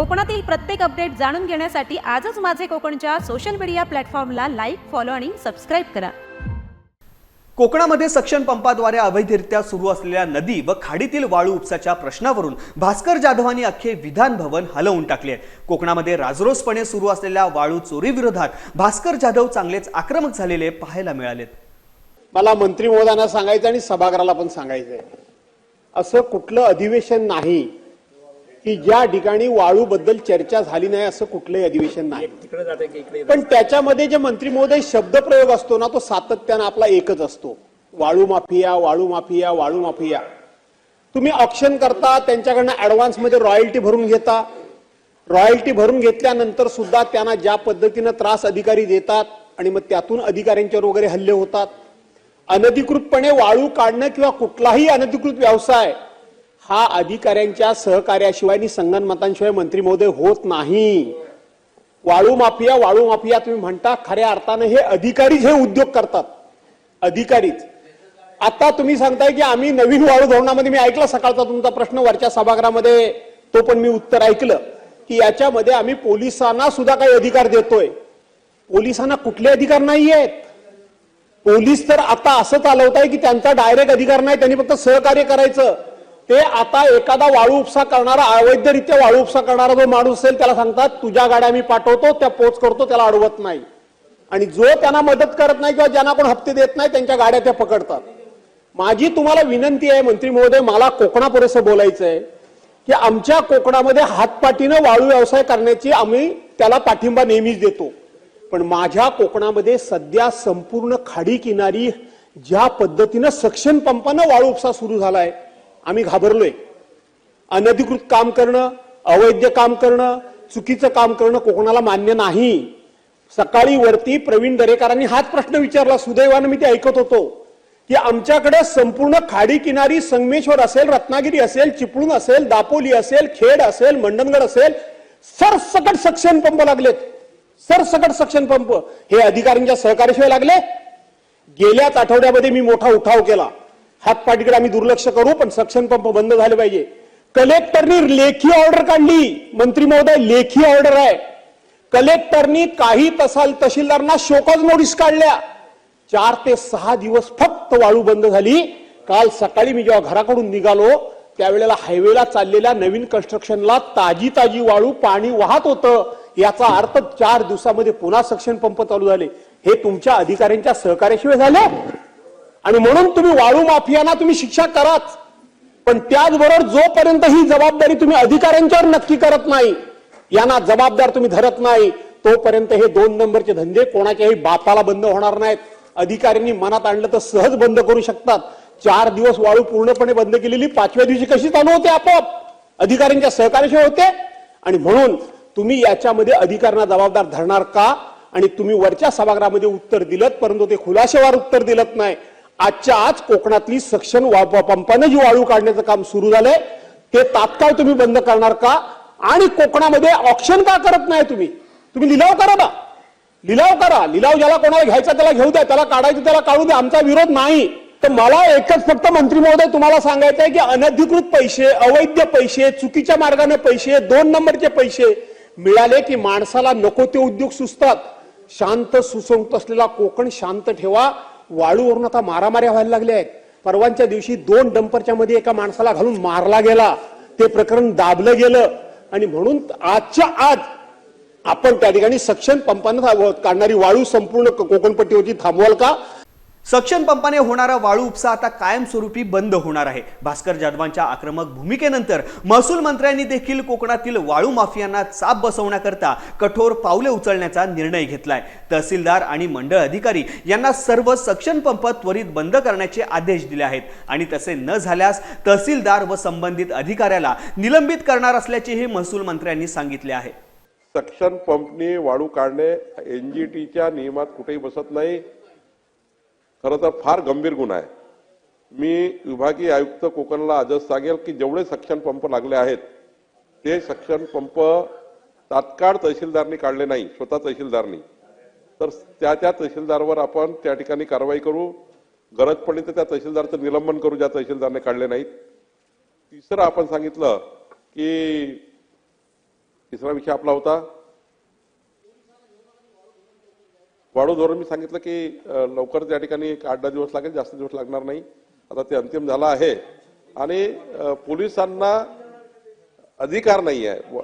कोकणातील प्रत्येक अपडेट जाणून घेण्यासाठी आजच माझे कोकणच्या सोशल मीडिया प्लॅटफॉर्मला लाईक फॉलो आणि सबस्क्राईब करा. कोकणामध्ये सक्शन पंपाद्वारे अवैधरित्या सुरू असलेल्या नदी व खाडीतील वाळू उपसाच्या प्रश्नावरून भास्कर जाधवांनी अख्खे विधान भवन हलवून टाकले आहे. कोकणामध्ये राजरोसपणे सुरू असलेल्या वाळू चोरी विरोधात भास्कर जाधव चांगलेच आक्रमक झालेले पाहायला मिळालेत. मला मंत्री महोदयांना सांगायचं आणि सभागृहाला पण सांगायचंय. असं कुठलं अधिवेशन नाही की ज्या ठिकाणी वाळूबद्दल चर्चा झाली नाही असं कुठलंही अधिवेशन नाही. पण त्याच्यामध्ये जे मंत्री महोदय शब्दप्रयोग असतो ना तो सातत्यानं आपला एकच असतो. वाळू माफिया वाळू माफिया वाळू माफिया. तुम्ही ऑप्शन करता त्यांच्याकडनं ऍडव्हान्समध्ये रॉयल्टी भरून घेता. रॉयल्टी भरून घेतल्यानंतर सुद्धा त्यांना ज्या पद्धतीनं त्रास अधिकारी देतात आणि मग त्यातून अधिकाऱ्यांच्यावर वगैरे हल्ले होतात. अनधिकृतपणे वाळू काढणं किंवा कुठलाही अनधिकृत व्यवसाय हा अधिकाऱ्यांच्या सहकार्याशिवाय आणि संगणमतांशिवाय मंत्री महोदय होत नाही. वाळू माफिया वाळू माफिया तुम्ही म्हणता खऱ्या अर्थानं हे अधिकारीच हे उद्योग करतात. अधिकारीच. आता तुम्ही सांगताय की आम्ही नवीन वाळू धोरणामध्ये मी ऐकला सकाळचा तुमचा प्रश्न वरच्या सभागृहामध्ये तो पण मी उत्तर ऐकलं की याच्यामध्ये आम्ही पोलिसांना सुद्धा काही अधिकार देतोय. पोलिसांना कुठले अधिकार नाही आहेत पोलीस तर आता असं चालवत आहे की त्यांचा डायरेक्ट अधिकार नाही त्यांनी फक्त सहकार्य करायचं. ते आता एखादा वाळू उपसा करणारा अवैधरित्या वाळू उपसा करणारा जो माणूस असेल त्याला सांगतात तुझ्या गाड्या मी पाठवतो त्या पोच करतो त्याला अडवत नाही. आणि जो त्यांना मदत करत नाही किंवा ज्यांना कोण हप्ते देत नाही त्यांच्या गाड्या त्या पकडतात. माझी तुम्हाला विनंती आहे मंत्री महोदय मला कोकणापुरेसं बोलायचं आहे की आमच्या कोकणामध्ये हातपाटीनं वाळू व्यवसाय करण्याची आम्ही त्याला पाठिंबा नेहमीच देतो. पण माझ्या कोकणामध्ये सध्या संपूर्ण खाडी किनारी ज्या पद्धतीनं सक्षम पंपानं वाळू उपसा सुरू झालाय आम्ही घाबरलोय. अनधिकृत काम करणं अवैध काम करणं चुकीचं काम करणं कोकणाला मान्य नाही. सकाळी वरती प्रवीण दरेकरांनी हाच प्रश्न विचारला. सुदैवानं मी ते ऐकत होतो की आमच्याकडे संपूर्ण खाडी किनारी संगमेश्वर असेल रत्नागिरी असेल चिपळूण असेल दापोली असेल खेड असेल मंडणगड असेल सरसकट सक्शन पंप लागलेत. सरसकट सक्शन पंप. हे अधिकाऱ्यांच्या सहकार्याशिवाय लागले? गेल्याच आठवड्यामध्ये मी मोठा उठाव केला. हातपाटीकडे आम्ही दुर्लक्ष करू पण सक्शन पंप बंद झाले पाहिजे. कलेक्टरनी लेखी ऑर्डर काढली. मंत्री महोदय लेखी ऑर्डर आहे. कलेक्टरनी काही तसाल तहसीलदारांना शोकज नोटीस काढल्या. चार ते सहा दिवस फक्त वाळू बंद झाली. काल सकाळी मी जेव्हा घराकडून निघालो त्यावेळेला हायवेला चाललेल्या नवीन कन्स्ट्रक्शनला ताजी ताजी वाळू पाणी वाहत होतं. याचा अर्थ चार दिवसामध्ये पुन्हा सक्शन पंप चालू झाले. हे तुमच्या अधिकाऱ्यांच्या सहकार्याशिवाय झाले? आणि म्हणून तुम्ही वाळू माफियांना तुम्ही शिक्षा कराच. पण त्याचबरोबर जोपर्यंत ही जबाबदारी तुम्ही अधिकाऱ्यांच्यावर नक्की करत नाही यांना जबाबदार तुम्ही धरत नाही तोपर्यंत हे दोन नंबरचे धंदे कोणाच्याही बापाला बंद होणार नाहीत. अधिकाऱ्यांनी मनात आणलं तर सहज बंद करू शकतात. चार दिवस वाळू पूर्णपणे बंद केलेली पाचव्या दिवशी कशी चालू होते आपोआप? अधिकाऱ्यांच्या सहकार्याशिवाय होते? आणि म्हणून तुम्ही याच्यामध्ये अधिकाऱ्यांना जबाबदार धरणार का? आणि तुम्ही वरच्या सभागृहामध्ये उत्तर दिलं परंतु ते खुलाशेवार उत्तर दिलं नाही. आजच्या आज कोकणातली सक्षम पंपानं जी वाळू काढण्याचं काम सुरू झालंय ते तात्काळ तुम्ही बंद करणार का? आणि कोकणामध्ये ऑप्शन का करत नाही तुम्ही? तुम्ही लिलाव करा ना लिलाव करा. लिलाव ज्याला कोणाला घ्यायचा त्याला घेऊ द्या. त्याला काढायचं त्याला काढू द्या. आमचा विरोध नाही. तर मला एकच फक्त मंत्री महोदय तुम्हाला सांगायचं आहे की अनधिकृत पैसे अवैध पैसे चुकीच्या मार्गाने पैसे दोन नंबरचे पैसे मिळाले की माणसाला नको ते उद्योग सुचतात. शांत सुसंत असलेला कोकण शांत ठेवा. वाळूवरून आता मारामाऱ्या व्हायला लागल्या आहेत. परवांच्या दिवशी दोन डंपरच्या मध्ये एका माणसाला घालून मारला गेला. ते प्रकरण दाबलं गेलं. आणि म्हणून आजच्या आज आपण त्या ठिकाणी सक्षम पंपानं काढणारी वाळू संपूर्ण कोकणपट्टीवरती थांबवाल का? सक्शन पंपाने होणारा वाळू उपसा आता कायमस्वरूपी बंद होणार आहे. भास्कर जाधवांच्या आक्रमक भूमिकेनंतर महसूल मंत्र्यांनी देखील कोकणातील वाळू माफियांना चाप बसवण्याकरता कठोर पावले उचलण्याचा निर्णय घेतलाय. तहसीलदार आणि मंडळ अधिकारी यांना सर्व सक्शन पंप त्वरित बंद करण्याचे आदेश दिले आहेत. आणि तसे न झाल्यास तहसीलदार व संबंधित अधिकाऱ्याला निलंबित करणार असल्याचेही महसूल मंत्र्यांनी सांगितले आहे. सक्शन पंपनी वाळू काढणे एनजीटीच्या नियमात कुठेही बसत नाही. खरं तर फार गंभीर गुन्हा आहे. मी विभागीय आयुक्त कोकणला आजच सांगेल की जेवढे सक्षम पंप लागले आहेत ते सक्षम पंप तात्काळ तहसीलदारनी काढले नाही स्वतः तहसीलदारनी. तर त्या त्या तहसीलदारवर आपण त्या ठिकाणी कारवाई करू. गरज पडली तर त्या तहसीलदारचं निलंबन करू ज्या तहसीलदारने काढले नाहीत. तिसरं आपण सांगितलं की तिसरा विषय आपला होता. वाढू धोरण मी सांगितलं की अ, लवकरच या ठिकाणी एक आठ दहा दिवस लागेल जास्त दिवस लागणार नाही. आता ते अंतिम झालं आहे. आणि पोलिसांना अधिकार नाही आहे.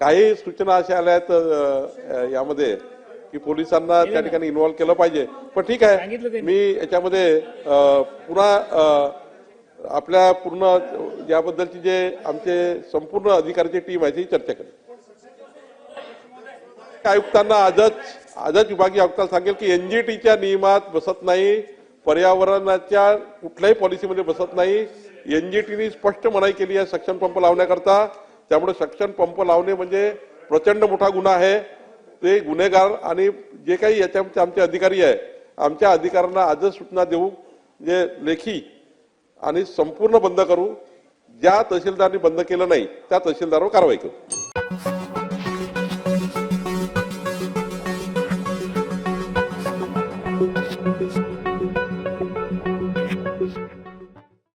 काही सूचना अशा आल्या आहेत यामध्ये की पोलिसांना त्या ठिकाणी इन्व्हॉल्व केलं पाहिजे. पण ठीक आहे. मी याच्यामध्ये पुन्हा आपल्या पूर्ण याबद्दलची जे आमचे संपूर्ण अधिकाऱ्याची टीम आहे ती चर्चा करेल आयुक्तांना आजच आजच विभागीय आयुक्ताला सांगेल की एनजीटीच्या नियमात बसत नाही पर्यावरणाच्या कुठल्याही पॉलिसीमध्ये बसत नाही. एनजीटीने स्पष्ट मनाई केली आहे सक्शन पंप लावण्याकरता. त्यामुळे सक्शन पंप लावणे म्हणजे प्रचंड मोठा गुन्हा आहे. ते गुन्हेगार आणि जे काही याच्यामध्ये आमचे अधिकारी आहे आमच्या अधिकाऱ्यांना आजच सूचना देऊ जे लेखी आणि संपूर्ण बंद करू. ज्या तहसीलदारांनी बंद केलं नाही त्या तहसीलदारावर कारवाई करू.